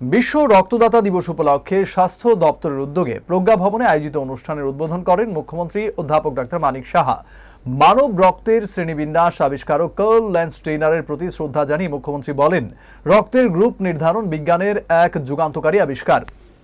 বিশ্ব রক্তদাতা দিবস উপলক্ষে স্বাস্থ্য দপ্তরের উদ্যোগে প্রজ্ঞা ভবনে আয়োজিত অনুষ্ঠানের উদ্বোধন করেন মুখ্যমন্ত্রী অধ্যাপক ডাক্তার মানিক সাহা। মানব রক্তের শ্রেণীবিন্যাস আবিষ্কারক কার্ল ল্যান্স ট্রেইনারের প্রতি শ্রদ্ধা জানিয়ে মুখ্যমন্ত্রী বলেন, রক্তের গ্রুপ নির্ধারণ বিজ্ঞানের এক যুগান্তকারী আবিষ্কার।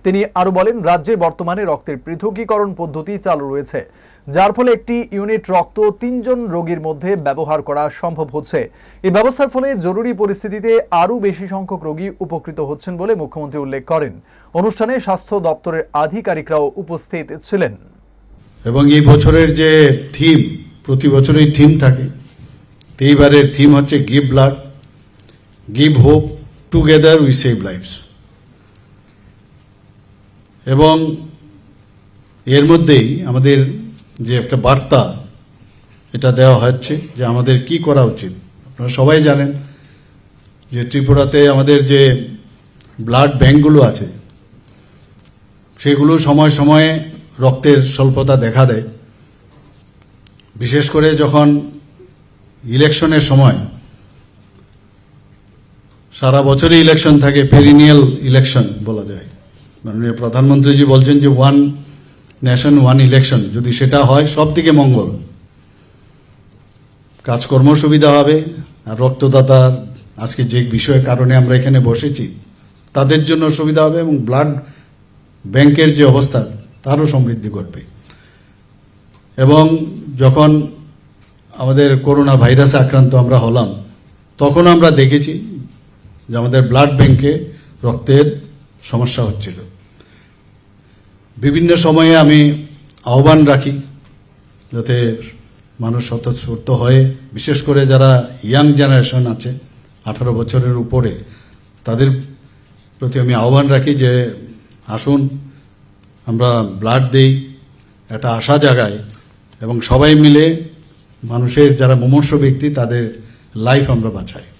তিনি আরও বলেন, রাজ্যে বর্তমানে রক্তের পৃথকীকরণ পদ্ধতি চালু রয়েছে, যার ফলে একটি ইউনিট রক্ত তিনজন রোগীর মধ্যে ব্যবহার করা সম্ভব হচ্ছে। এই ব্যবস্থার ফলে জরুরি পরিস্থিতিতে আরও বেশি সংখ্যক রোগী উপকৃত হচ্ছেন বলে মুখ্যমন্ত্রী উল্লেখ করেন। অনুষ্ঠানে স্বাস্থ্য দপ্তরের আধিকারিকরাও উপস্থিত ছিলেন। এবং এই বছরের যে থিম, প্রতি বছরই থিম থাকে, এইবারের থিম হচ্ছে give blood, give hope, together we save lives এবং এর মধ্যেই আমাদের যে একটা বার্তা এটা দেওয়া হচ্ছে যে আমাদের কি করা উচিত। আপনারা সবাই জানেন যে ত্রিপুরাতে আমাদের যে ব্লাড ব্যাঙ্কগুলো আছে, সেগুলো সময় সময়ে রক্তের স্বল্পতা দেখা দেয়। বিশেষ করে যখন ইলেকশনের সময় সারা বছরই ইলেকশন থাকে, পেরিনিয়াল ইলেকশন বলা যায়। মাননীয় প্রধানমন্ত্রীজি বলছেন যে ওয়ান নেশন ওয়ান ইলেকশন যদি সেটা হয়, সব দিকে মঙ্গল। কাজকর্ম সুবিধা হবে, আর রক্তদাতার আজকে যে বিষয়ের কারণে আমরা এখানে বসেছি, তাদের জন্য সুবিধা হবে এবং ব্লাড ব্যাংকের যে অবস্থা, তারও সমৃদ্ধি করবে এবং যখন আমাদের করোনা ভাইরাসে আক্রান্ত আমরা হলাম, তখন আমরা দেখেছি যে আমাদের ব্লাড ব্যাংকে রক্তের সমস্যা হচ্ছিল। বিভিন্ন সময়ে আমি আহ্বান রাখি যাতে মানুষ স্বতঃস্ফূর্ত হয়ে, বিশেষ করে যারা ইয়াং জেনারেশন আছে, আঠারো বছরের উপরে, তাদের প্রতি আমি আহ্বান রাখি যে আসুন, আমরা ব্লাড দেই, একটা আশা জাগায় এবং সবাই মিলে মানুষের যারা মুমূর্ষ ব্যক্তি, তাদের লাইফ আমরা বাঁচাই।